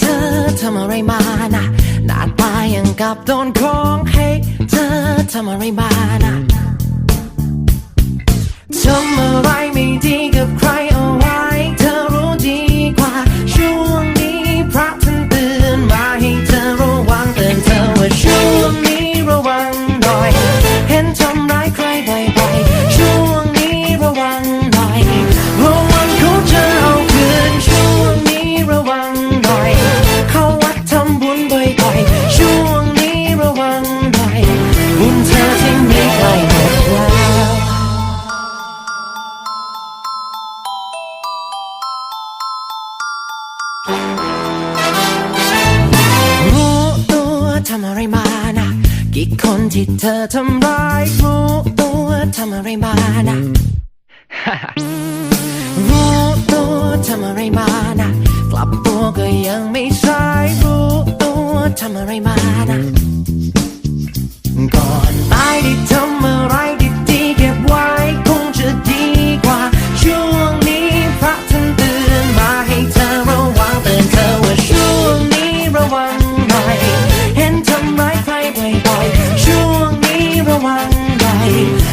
เธอทำอะไรมานะหน้าตายังกับโดนของให้เธอทำอะไรมานะทำอะไรไม่ดีำอะไรมานะกี่คนที่เธอทำร้ายรู้ตัวทำอะไรมานะรู้ตัวทำอะไรมานะกลับตัวก็ยังไม่สายรู้ตัวทำอะไรมานะ night